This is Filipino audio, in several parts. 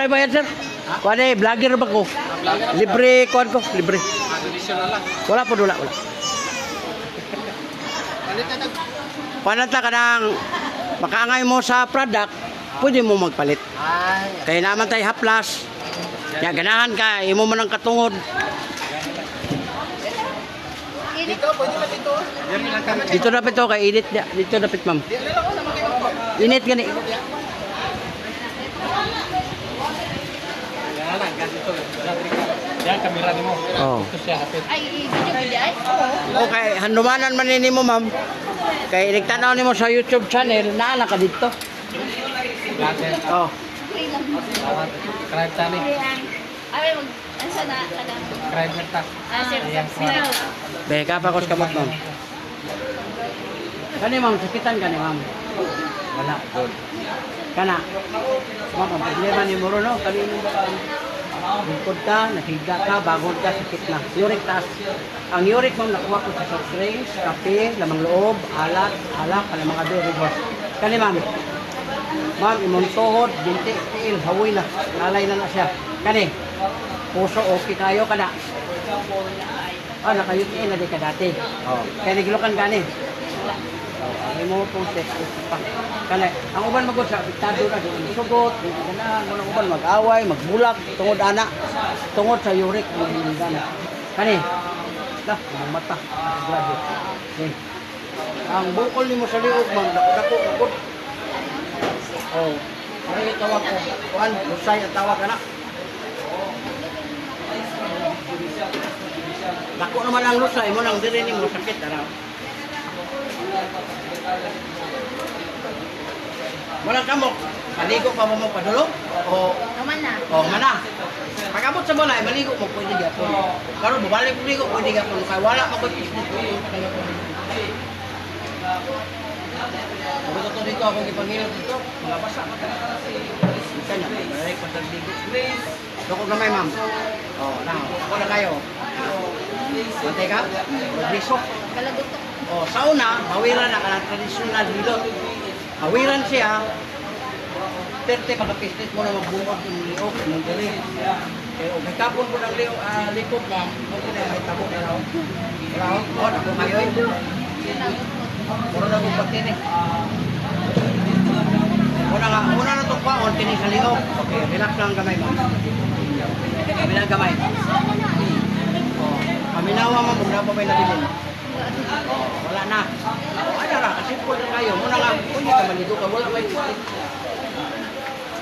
Wala bayad sir. Kuan eh, vlogger ba ko? Libre kuan ko, libre. Wala po wala, wala. Na. Panata ka nang makaangay mo sa product, pwede mo magpalit. Ay. Kaya naman tayo haplas. Ya ganahan ka, imo man ang katungod. Dito, pwede ba dito? Yan. Dito dapat to kay init niya. Dito dapat ma'am. Na makikita. Init gani. Yan lang, ganito. Yan, kamera ni mo. Oh. Ito siya, hapit. Ay, video video ay? Oo. Okay, handumanan man ni mo ma'am. Kay nagtanaw nimo sa YouTube channel, naala ka dito. Oh. Lang. Subscribe tani. Ay, mag... Asa na? Kada? Subscribe na ta. Ah, sir. Beka pa kamot ma'am. Kani ma'am, sakitan kani ma'am. Wala. Good. Kana. Ma'am, ang problema ni Moro no, kani mo ba Bukod ka, nahiga ka, bagod ka, sakit na. Uric taas. Ang uric ma'am, nakuha ko sa soft drinks, kape, lamang loob, alat, alak, kala mga beverages. Kani ma'am, ma'am, imong tuhod, binti, tiil, hawoy na. Lalay na na siya. Kani, puso, okay kayo ka na. Ah, nakayutiin na di ka dati. Oh. Kaya nagilukan gani. Oh, ay mo pong test pa. Kani, ang uban magod sa apektado na doon sugot, na, mo uban mag-away, magbulak tungod ana, tungod sa uric ng hinggan. Kani, da, ang mata, grabe. Okay. Ang bukol nimo sa liog, ma'am, dako dako Oh, ay tawag ko. Kuan, usay ang tawag ana. Dako naman ang lusay mo nang diri nimo sakit ara. Walang kamok. Maligo pa mo mo padulong? O, Naman na. o mana? Pagabot sa balay, maligo mo pwede gyapon. Karon bubalik mo ligo pwede gyapon. Kay wala man ko business Ako to dito ako gipangilot dito. Mga basa pa Kanya, balik pa sa ligo. Doko gamay ma'am. Oh, na. Ako na kayo. Mantay ka? Progreso. Kalagot to. Oh, sa una, hawiran na kanang traditional hilot. Hawiran siya, terte pagkapistit mo na magbungog yung liok, ng dali. Kaya kapon mo ng liok, ah, likod mo, okay na may tabo na raw. Raw, oh, ako kayo. Mura na kong pagtinig. Una nga, una na itong kwaon, tinig sa liok. Okay, relax lang ang gamay mo. Kami lang gamay. Oh, paminawa mo, kung na pa may nabilin. Wala na. Ano na, kasi po na kayo. Muna nga, kung hindi ka maligo ka, wala may.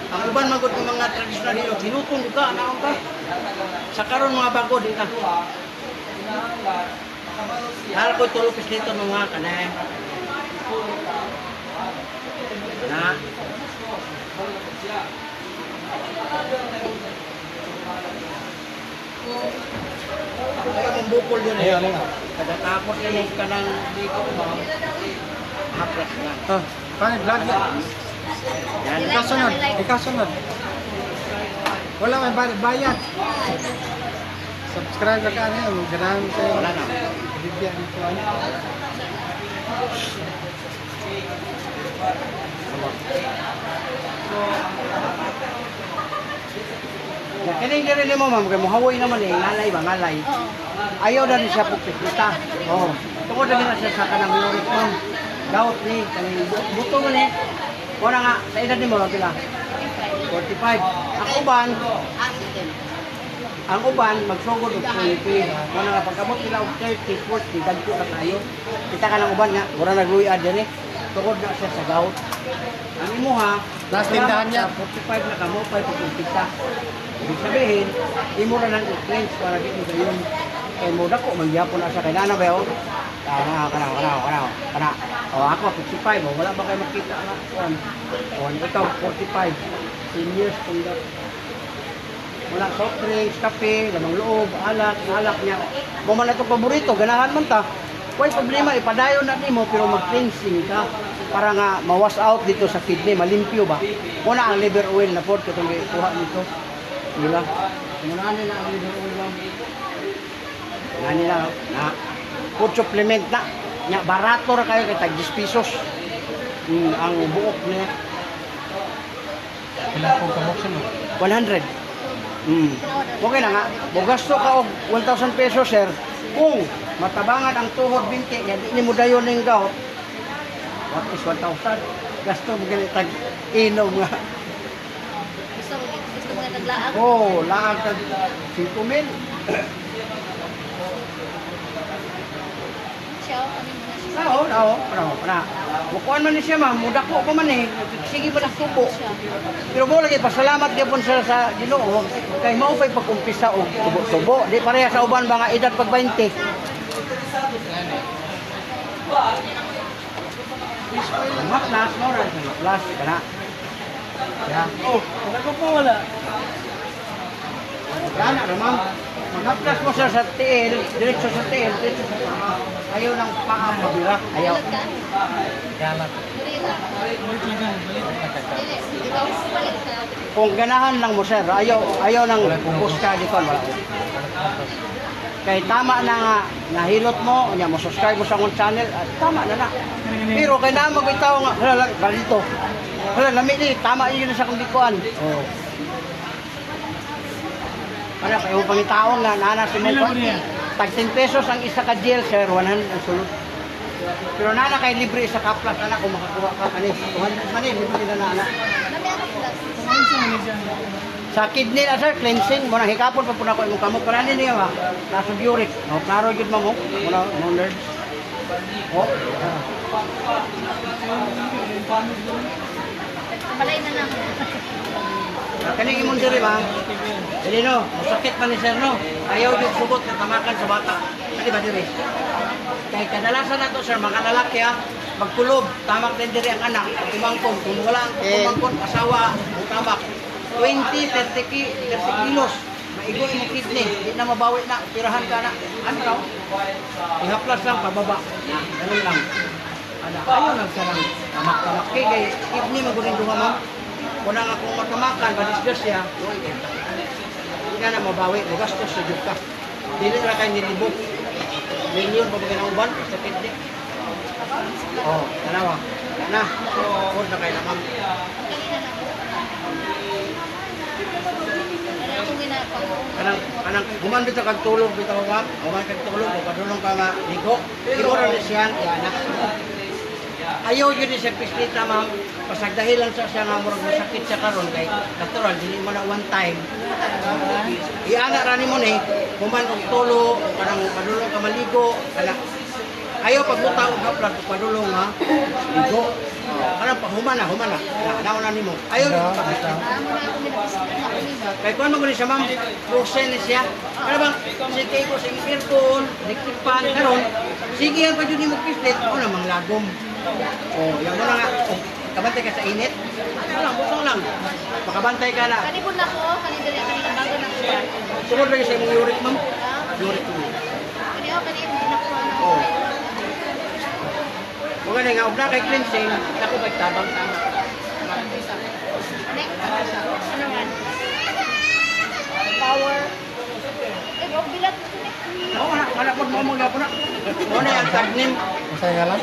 Ang uban magod ng mga traditional nilo, sinutong ka, anaon ka. Sa karon mga bago, di na. Hal ko tulupis dito mga kanay. Na. Kaya mong bukol din eh. Pagkatapos yan ka ng ligo mo, haplas na. Oh, paano vlog yan? Yan. Ikaw sunod. Ikaw sunod. Wala may bayad. Subscribe ka ka niya. Ganahan kayo. Wala na. Bibigyan dito. ano. Kining diri mo ma'am, kay muhawoy naman eh, ngalay ba, ngalay. Ayaw na rin siya pagpipita. Oo. Tungkol na rin siya sa kanang lurik ma'am. Daot ni, kaning bu- buto mo ni. Wala nga, sa edad ni mo, pila? 45. Ang uban, ang uban, magsugod og 20. Wala nga, pagkamot nila og 30, 40, dagko na tayo. Kita ka ng uban nga, wala nagluya din eh. Tungkol na siya sa gout. Ang imo ha, Last tindahan niya. sa 45 na kamo, 5 pagpipita. Ibig sabihin, imo na lang i-cleanse para di mo gayon. Kaya mo dako, magyapon na siya kay nana ba yun? Kana, kana, kana, kana, kana. O ako, 55, o, wala ba kayo makita na? One. O, ikaw, 45. 10 years kung da. Wala soft drinks, kape, lamang loob, alak, alak niya. Mo man ito paborito, ganahan man ta. Kuy problema, ipadayon na nimo pero mag-cleansing ka para nga mawas out dito sa kidney, malimpyo ba? Muna ang liver oil na pod katong kuha nito. Dila. Muna nila ang liver oil lang. Na nila na food supplement na. Nya barato ra kayo kay tag 10 pesos. Mm, ang buok niya. Kailangan kong kamok sunod. 100. Mm. Okay na nga. Bugasto ka og 1,000 pesos, sir. Kung matabangan ang tuhod 20, yan di mo dayon ning gout. What is 1,000? Gasto mo ganit tag inom nga. Gusto mo, gusto mo naglaag. Oh, laag tag 5 mil. Siya, ano na siya. Oo, oo, oo, na. Bukuan man ni siya, ma'am. Mudako ko man eh. Sige pa tubo. Siya. Pero mo lagi pasalamat gyapon sa sa Ginoo kay mao pay pag-umpisa og tubo-tubo. Di pareha sa uban mga edad pag 20. Mga plus ra sa plus kana. Ya. Oh, ako po wala. Kana ra ma'am. Mga plus mo sa sa tiil, diretso sa tiil, diretso sa paa. Ayaw ng paa mabira. Ayaw. Ka. Kung ganahan lang mo sir, ayaw ayaw nang buska di wala. Kay tama na nga nahilot mo, nya mo subscribe mo sa akong channel, ah, tama na na. Pero kay na magbitaw nga hala ganito. Hala lami ni tama yun sa akong likuan. Oh. Para kayo pangitaon nga nana si mo? Tag 10 pesos ang isa ka gel sir, 100 ang sulod. Pero nana kay libre isa ka plus ana kung makakuha ka kani. 200 man libre na nana. Sa kidney na sir, cleansing, muna hikapon pa po na ko imong kamot. Karani niya ha, nasa uric. No, klaro yun mo mo. Muna, mo nerd. Oh. Malay na lang. Kani imong diri ba? Dili no, sakit pa ni sir no. Ayaw yung sugot na tamakan sa bata. Kani ba diri? Kay kadalasan na to sir, mga lalaki ha, magkulob, tamak din diri ang anak, umangkon, kung wala ang umangkon, asawa, tamak. 20, 30, ki, 30 kilos. Maigo yung kidney, di na mabawi na, tirahan ka na. Ano raw? Ihaplas lang, pababa. Ah, ganun lang. Ano, ayaw lang sa lang. Tamak-tamak. Kay, kay kidney maguling duha mo. Kung nga kung matamakan, madisgas siya. Hindi ka na mabawi, magastos sa ka. Dili na kayo nilibog. Million pa ng uban sa kidney? Oh, dalawa. Na, huwag na kayo akong ginagawa? Kanang kanang human bitaw kag tulog bitaw ba? Human kag tulog o padulong ka nga ligo. Siguro ni siya yana. Ayaw yun siya piskita ma'am. Pasag dahilan sa siya nga murag masakit siya karon kay natural dili mo na one time. Iana ra nimo ni human og tulo kanang padulong ka maligo kana Ayaw pagbuta og haplas og padulong ha. Ligo. Kanang pahuman na, human na. Naon na nimo. Ayaw yun pagbuta. Mo. Kay kuan mo siya ma'am, frozen na siya. Pero bang si kay ko sa aircon, electric fan karon, sige ang pwede mo pislet, o namang lagom. Oh, yan mo na nga. Oh, kabantay ka sa init. Ano lang, butang lang. Makabantay ka na. Kanipon na ko, kanidali, kanina bago na ko. Sunod lagi sa imong uric ma'am. Ah, Uric mo. Kani ako, nakuha na ko. Oh. Mga nga, huwag na kay cleansing, ako ba'y tabang tama. Ano man? Power. Eh, bro, bilat. Oo, wala, po mo mga po na. Mo na yung tagnim. Masaya lang?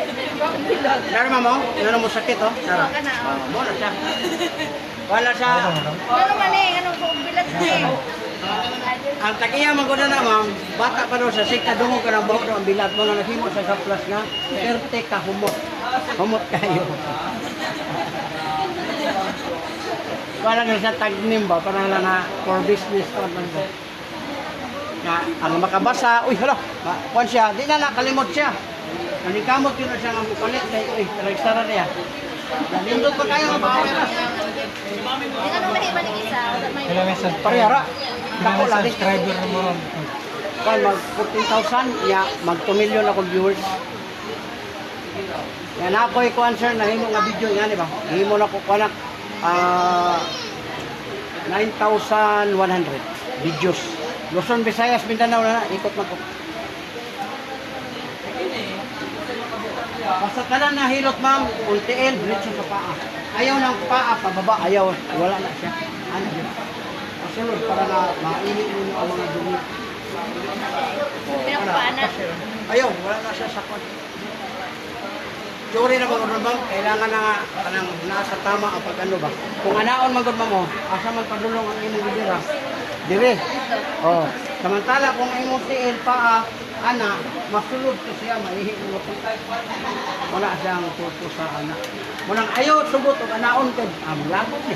Narama mo, ano mo sakit oh. Nara. Ka na, oh. Na siya. Wala siya. Ano man eh, ano ko, bilat eh. Ang tagiya man ko na na, ma'am, bata pa daw sa sika, dungo ka ng buhok ng bilat mo na nahimo sa saplas na, perte ka humot. Humot kayo. Parang sa tagnim ba, parang lang na for business pa man ba. Na, ang makabasa, uy, hala, kuwan siya, di na nakalimot siya. Nanikamot yun na siya ng bukalit, kay, uy, talagsara niya. Nalindot pa kayo, mabawi na. Yung ano man eh, maling isa. may sub- Parehara. may lang. subscriber mo ron? Kung mag 14,000, ya, mag 2 million ako viewers. Yan ako ay kuan sir, nahimo nga video yan, di ba? Nahimo na ko kuan ah 9,100 videos. Luzon, Visayas, Mindanao na, ikot man ko. Basta ka na nahilot ma'am, ultiil, diretso sa paa. Ayaw ng paa, pababa, ayaw, wala na siya. Ano yun? Kasunod para na mainit ninyo ang mga dumi. Pinakapaan na. Ayaw, wala na siya sa kwan. Yuri na ron bang kailangan na nga kanang nasa tama ang pagano ba. Kung anaon man gud mo, asa man padulong ang imong gidira. Dire. Oh, samantala kung imong tiil paa ana masulod ko siya maihi mo ko. Wala siyang tuto sa ana. Munang ayo subot og anaon kay am labot ni.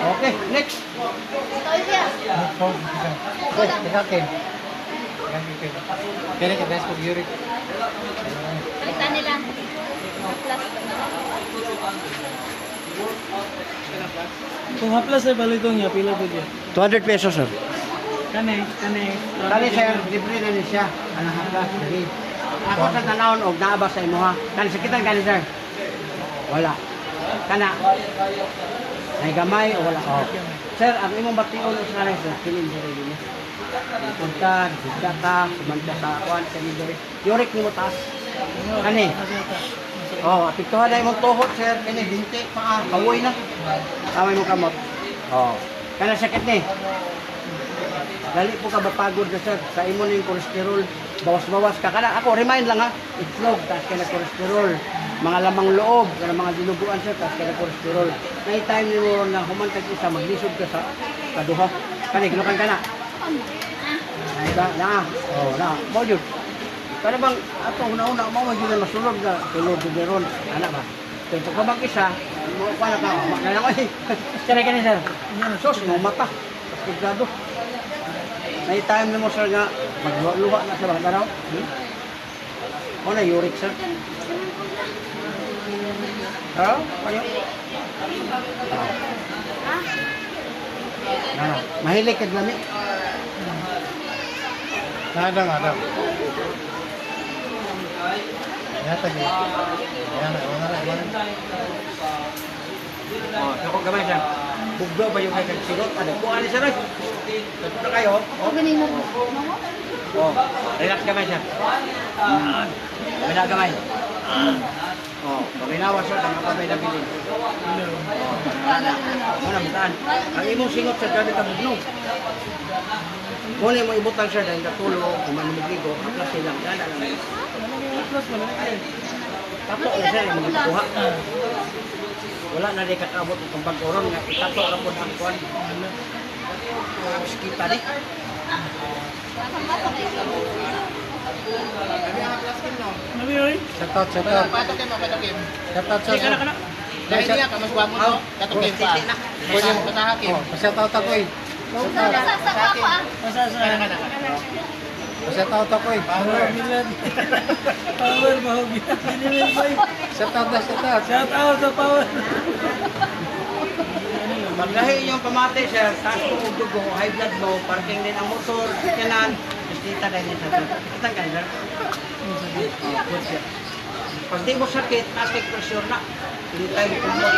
Okay, next. Ito siya. Okay, tikakin. Tikakin. Kaya ka best pag uric. Balitan nila. Plus. Kung haplas ay balitong niya, pila po dyan. 200 pesos sir. Kani, kani. Kali sir, libre na ni siya. Anong haplas, dali. Ako sa tanawon og naaba sa imo ha. Kani sakitan kani sir. Wala. Kana. May gamay o wala. Oh. Sir, ang imong bation sa kanay sir, kilin sir dili. Punta, bigda ka, sumanta sa kwan sa libre. Yurik ni mo taas. Kani. Oh, apiktuhan na imong tuhod sir, kani binti pa kawoy na. Tama mo kamot. Oh. Kana sakit ni. Dali po ka mapagod na sir sa imo ning kolesterol. Bawas-bawas ka kana. Ako remind lang ha. Itlog tas kay kolesterol. Mga lamang loob, kana mga dinuguan sir tas kay kolesterol. Nay time ni mo na humantag isa maglisod ka sa kaduha. Kani kinukan ka na. Ay ba na. Oh, na. Mo jud. Kana bang ato una-una mo jud masulod na tulog jud ron. Ana ba? Kaya pag kabang isa, mo pa na ka. Na lang ay. Sir kani sir. Sos mo mata. Sigurado. May time na mo sir nga magluha na sa mga tanaw. Hmm? Mo na uric sir. Ha? Kayo? Ah, mahilig ka lami. Nada nga daw. Yata gi. Yan na, wala na, wala na. Oh, ako gamay sir. Bugdo ba yung kay silot? Ano? Kung ano sir? Tapos na kayo. mo. Mo? Oh, relax gamay sir. Wala gamay. Oh, paginawa sir, ang kapabay na bilin. Muna, butaan. Ang imong singot sa gabi ka bugno. Muna mo ibutang sir dahil katulo, kung manimigigo, aplas silang dala lang. Tato na sir, yung magkuha. Wala na rin kakabot itong pag-uron nga itato na po ang kuhan. Tapos kita di. Nabi, oy. Shout out, shout out. Patokin mo, patokin. Shout out, shout out. Dahil niya ka, mas guwapo to. Katukin pa. Pwede mo. Patahakin. Oh, shout out ako eh. Sa sa sa. Masa sa Kana, kana, kana. Shout out ako eh. Power Milan. Power yan. Binilin ba yun? Shout out na, shout out. Shout out sa Power. Maglahi yung pamate sir, taas mo ang dugo, high blood mo, parking din ang motor, kanan, sa sir. Kitang ka sir. Oh, good sir. Pag di mo sakit, taas kay pressure na. Hindi tayo kumot.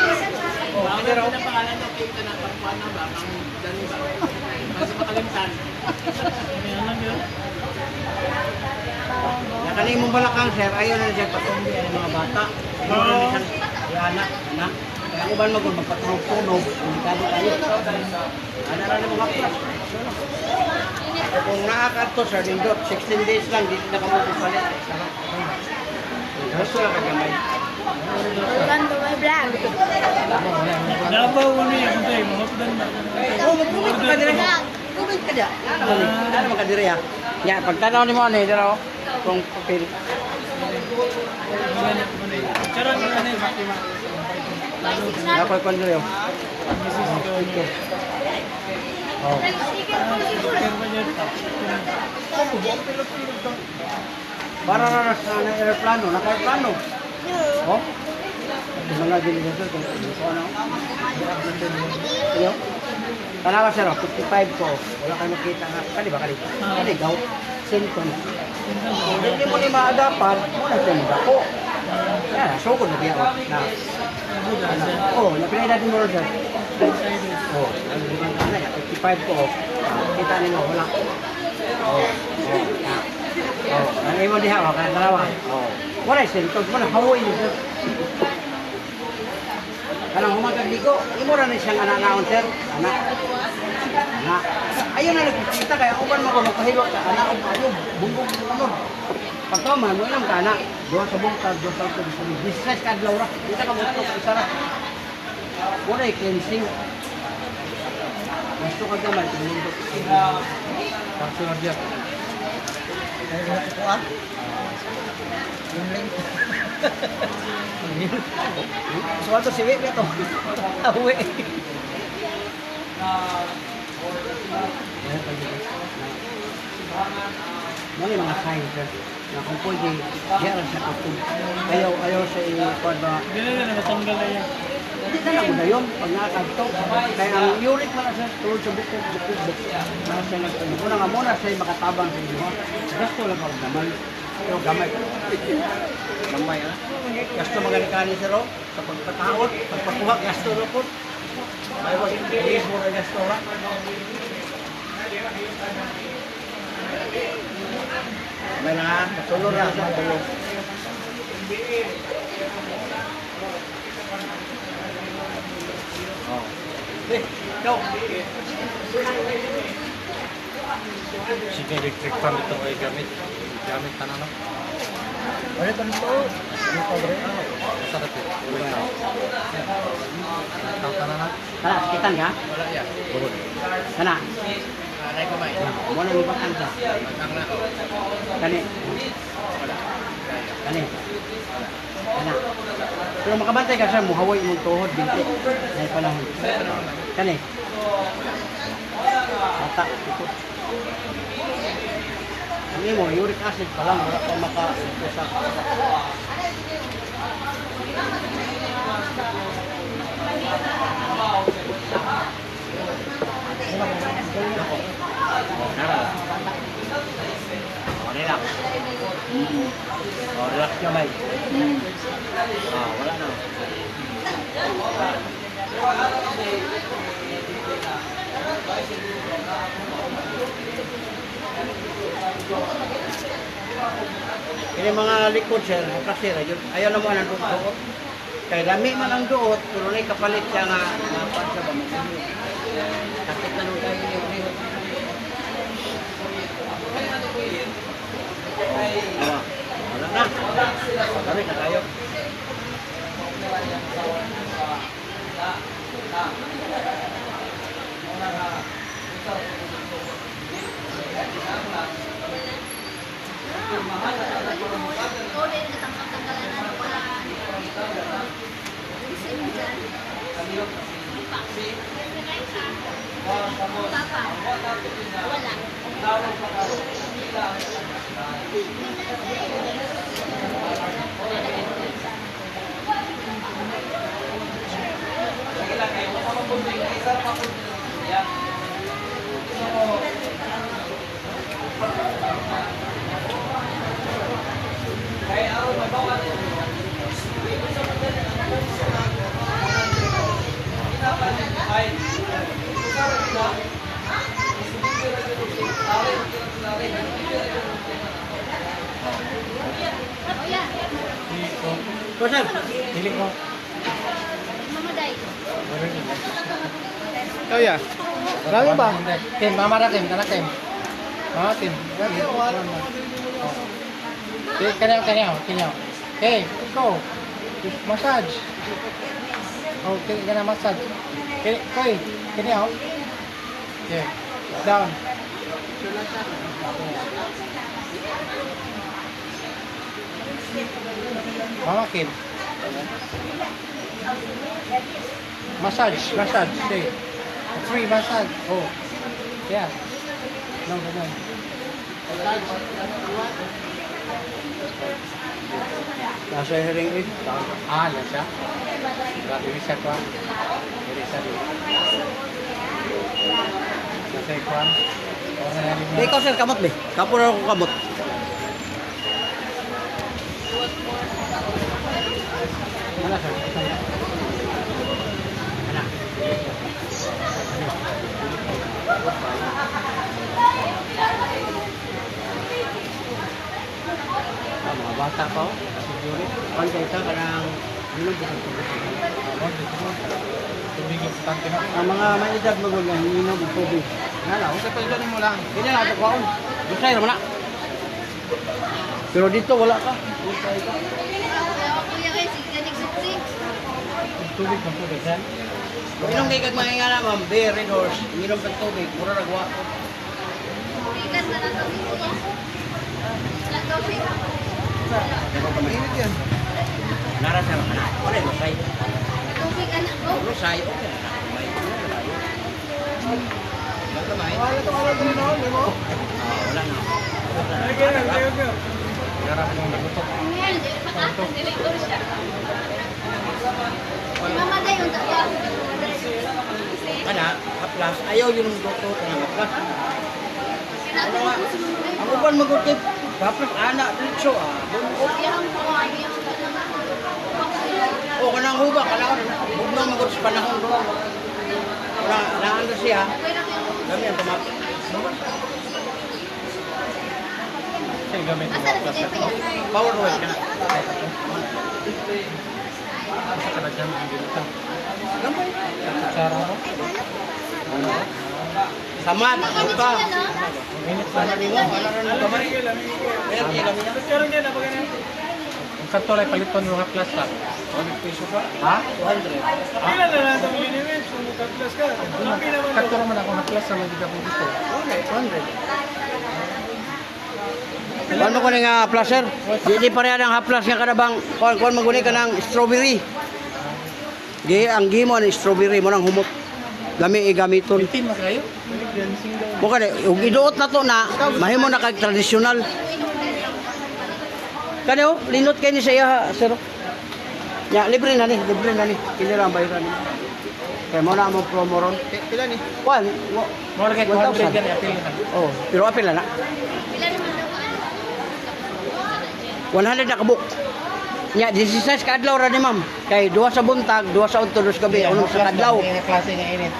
Oh, Ang pero, ganda ng pangalan niya, Kim, ka na, pangkuhan na ba? Ang dani ba? Kasi makalimtan. Alam yun. Nakali mong balakang sir, ayaw na siya patumbi ang mga bata. Ayaw na siya, yana, na. Kaya uban mo kung magpatunog-tunog, delikado tayo. Ano na mga plus. Kung nakakato sir, nindot, 16 days lang, di na kamo pupalit. Gusto na kagamay. Gando may vlog. Dabaw mo niya kung tayo. Mahapdan na. Oh, magbukat ka dire. Gubat ka dyan. Mo ka dire ya? Ya, pagtanaw ni mo dire oh. Kung papel. Charan mo na yun. Ako kon dire oh. Oh. Para na na sa na aeroplano, naka-aeroplano. Oh. Ito mga gilisasyon kung ano. Ano? Tanawa sir, oh, 55 ko. Wala kayo makita nga. Kali ba kali? Kali gaw. Sinton. Hindi mo ni maadapan, muna siya mo dako. Yan, so ko na diya. oh, Na. Ano? Oh, napilay natin mo sir. Oh, ang limang ano yan, 55 ko. Kita ninyo, wala. Oh, oh, na. Oh, ang imo diha, oh, kanang dalawa. Oh. Wala sinton, hawoy ni sir. Kanang humatag ligo, imo ra ni siyang anak naon sir. Anak. Anak. Ayun na nagkita kaya uban mo ko magpahilo sa anak og ayub, bumbog mo ano. Pagkaman mo ilang kana, duha sa buntag, duha sa buntag, sa buntag. 16 ka adlaw ra. Di ka kabutok isa ra. Wala ay cleansing. Gusto ka gamay, tumundok. Personal dia. Kaya wala ko ah. Yung link. So ato si Wiwi to. Awi. Mga mga sign sir. Na kung pwede, diyan sa kutub. Ayaw, ayaw sa ba. Dili na matanggal na yan. Hindi na lang na yun, pag nakakagto. Kaya ang uric man na sa tulad sa bukog, bukog, bukog. Para sa nagtanong. Una nga muna siya makatabang sa inyo. ha? Gasto lang ako naman. Pero gamay. Gamay ha. Gasto magalikani sa ro. Sa pagpataot, pagpakuha, gasto ro po. May wag yung mo na gasto ra. May na, matulog na, matulog. Oh. Eh, go. Sige, electric fan ito ay gamit. Gamit ka na no? Ano ito nito? Ano ito, bro? Masarap yun. Uwi na. Tawag ka na na? Kana, kitan ka? Wala yan. Buhod. Kana. Anay ko may. Mo na ibakan ka. Matang na. Kani. Kani. Kana. Pero makabantay ka siya, muhaway mong tuhod, binti. Ay panahon. Kani. Mata, ito. Ano mo, uric acid pa lang, wala pa maka-usak. Oh, relax. Oh, relax kamay. Ah, wala na. Ini mga likod sir, kasi radyo, ayaw na mo ang duot. Kaya dami man ang duot, pero na kapalit siya nga mapat sa ba Sakit na nung tayo niyo. Wala. Wala na. Dami na tayo. Oo, din natangkap-tanggalan na wala. Isin mo dyan. Papa. Wala. Oh, yeah. So sir, Hiling ko. Kaya? Grabe ba? Kim, mama na Kim, kana Kim. Mama Kim. Okay, kanyaw, kanyaw, kanyaw. Okay, go. Massage. Oh, kini kana massage. Kini, koy, kanyaw. Okay, down. Mama Kim. Massage, massage, say. Free massage. Oh. Yeah. No, no. nasa hearing aid. Ah, siya. Grabe reset ko. Reset. Nasa ikuan. Eh, ikaw sir, kamot be. Kapo na ako kamot. Ano sir? Ah, mga bata pa oh. Siguro. Pantay ka ano? Oh, dito mo. Tubig na. Ang mga may edad magulang, ininom ng tubig. Nga lang, Sa paglanin mo lang. Ganyan lang, ito kwaon. Busay naman na. Pero dito wala ka. Tubig man po dyan. Inom kay kag mga nga ma'am, beer, red horse, inom kag tubig, mura nagwa. Ikan na lang kami kuya. Lang daw siya. Mainit yan. Nara sa kana. Wala mo say. Tubig anak ko. Wala say. Okay na. May layo. Wala to wala to no, di mo. Ah, wala na. Lagyan na, lagyan na. Garap mong nagutok. Ngayon, di pa direktor siya. Mamatay yung tawa. Kana, haplas. Ayaw yung doktor haplas. Sinabi ko sa Ang uban magutip. Haplas anak dito ah. Iyang O kanang huba kana bugnaw magut sa panahon do. Wala naan na siya. Kami ang tumak. Gamit mo. Na? Power oil kana. Sa ang ginita. Gamay. Kutsara mo. Samad, Mainit ka. sila, no? Minit Wala na. mo, wala rin mo gamay. Lamig, lamig. Kaya kaya kami yan. Karon yan, napagay na. Ang katulay paliton mga plus pa. 100 peso ka. Ha? 200. Pila na lang itong liniwis, kung magka-plus ka. Happy naman ako na plus sa mga ko dito. 200. Kuan mo ko nga placer? Di di pareha ng haplas nga kadabang kuan kuan maguni ka ng strawberry. Di ang gimo ni strawberry mo nang humot. Gami igamiton. 15 mas kayo? Mo ka ug iduot na to na mahimo na kag tradisyonal. Kani oh, linot kay ni sa iya sir. Ya, libre na ni, libre na ni. Kini ra bayaran ni. Kaya mo na among promo ron. Pila ni? Kuan, mo- More kay 1,000. 200 gan apil na. oh, pero apil na na. Pila? 100 na kabuk. Nya, 16 ka adlaw ra ni ma'am. Kay duha sa buntag, duha sa sa gabi, unom sa kadlaw. May klase nga init.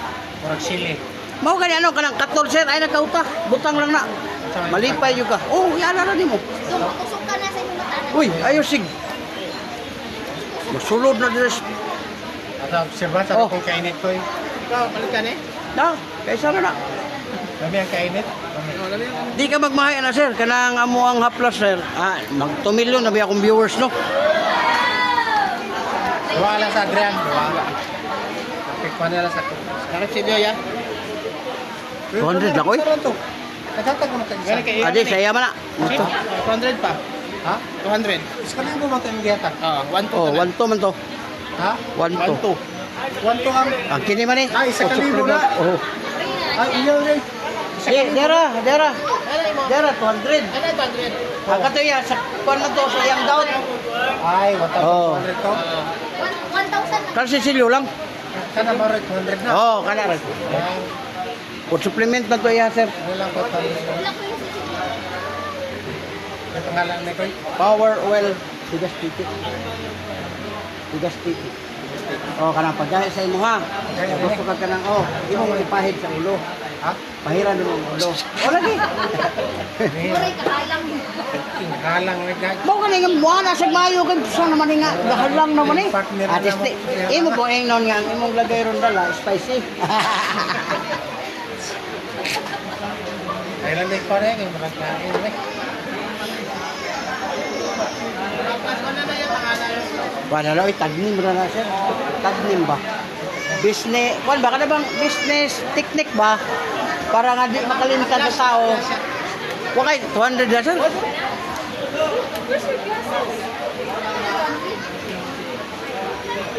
Murag sili. Mao gani ano kanang 14 sir ay nagkauta. Butang lang na. Malipay yung ka. Oh, yana ra nimo. Tusok ka na sa inyong matanan. Uy, ayo sig. Masulod na dres. Ata obserba sa Oh. kung kainit ko. Ikaw, palit ka ni? Na, kaysa na na. Dami ang kainit. Di ka magmahay na sir, kanang amo ang haplas sir. Ah, mag 2 million na biya akong viewers no. Dua lang sa Adrian. Dua. Pick pa nila sa ko. Nakit si Joy ah. 200 lang, oy. Mo na kay Adi, saya man na. Sip, Ito. 200 pa. Ha? 200. Iskaling mo ba tayo maghihatag? Ah, 1 Oh, 1 to man to. Ha? 1 to. 1 2. One to ang... Ang kini man eh. Ay, isa ka libo na. Oh. Ay, iyaw rin. Eh, dera, dera. Mo? Dera 200. Ano 200? Ang kato ya sa kuan man to sa iyang daw. Ay, wata Oh. oh. 200 to. Ah, 1,000 na. Kasi silyo lang. Kana ba rin 200 na? Oh, kana. Ay, Kung supplement man to ya sir. lang po 200 na. Wala ko na ko. Power oil tigas titi. Tigas titi. Oh, kanang paggahi sa imo ha. Paggahi, Gusto ka kanang oh, imo mo ipahid sa ulo. Ha? Pahiran mo ang ulo. O lagi. Muray kahalang. Halang na gag. Mo ka nga buwan na sa mayo sa naman ni nga gahalang naman eh. At na least imo po ang non nga imong lagay ron dala spicy. Kailan din ko rin, yung marag kain rin. Tapos ano na yung pangalan? Wala na oy tagnim ra na sir. Tagnim ba? Business, kwan ba kada bang business technique ba? Para nga di makalimutan sa tao. Wakay 200 na sir.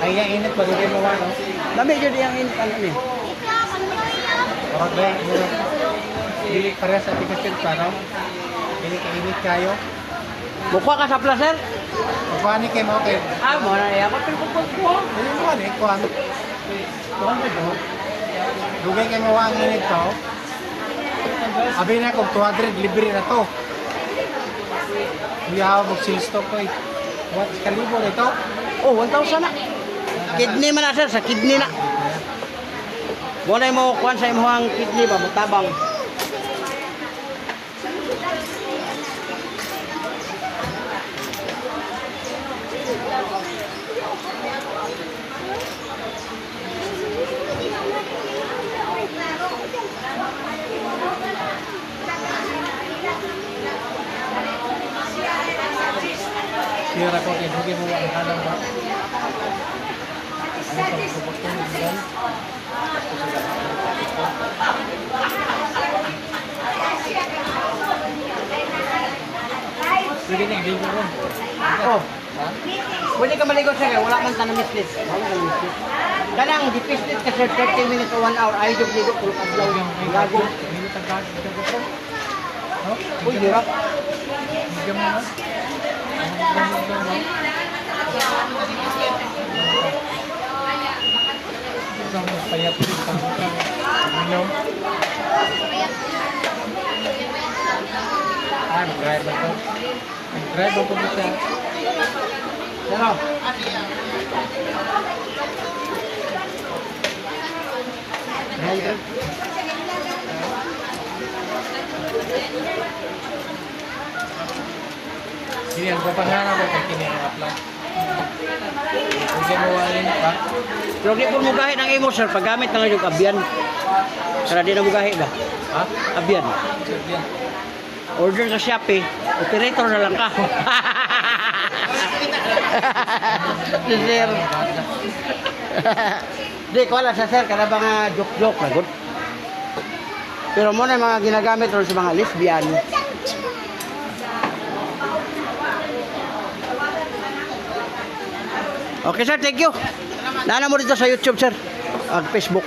Ay, yung init, bagay mo ano. Dami jud yang in ano ni. Ika, panulaya. Marag ba. Dili pareha sa tigasin pa, no? Dili kainit kayo. Mukha ka sa placer? Pagpani kayo mo kayo. Ah, mo na iya ko pero ko ko. Dili mo ano, kuhan. Kuhan ba ito? Dugay kayo mo ang init to. Abi na kung 200, libre na to. Hindi ako mag-sales to ko eh. What, kalibo na ito? Oh, 1,000 na. Kidney man na sir, sa kidney na. Mo na mo kuan sa imong kidney ba mutabang. lagi mo ang halang ba? Ano sa pagpapagpapag ng ilan? Pwede na, hindi ko ron. Oh. Pwede ka maligot sir, eh. wala kang tanong mislit. Wala kang mislit. Kanang di ka sir, 30 minutes to 1 hour, ayaw dito tulog adlaw yung gago. Hindi tagad, tagad ko. Uy, hirap. Hindi mo na. Hindi mo na payat din sa mga. Ano? Ah, mag-drive ako. Mag-drive ako dito siya. Pero, Hundred. Hindi, ang papangalan ko kay kini-apply. Hindi mo walin pa. Pero di po mo gahit ang imo sir, paggamit na yung abyan. Para di na mo gahit ba? Ha? Abyan. Order sa Shopee, operator na lang ka. Si sir. Di, ko wala sa sir, kada ba nga joke-joke na good. Pero mo na yung mga ginagamit ron sa mga lesbian. Okay sir, thank you. Nana mo dito sa YouTube sir. At Facebook.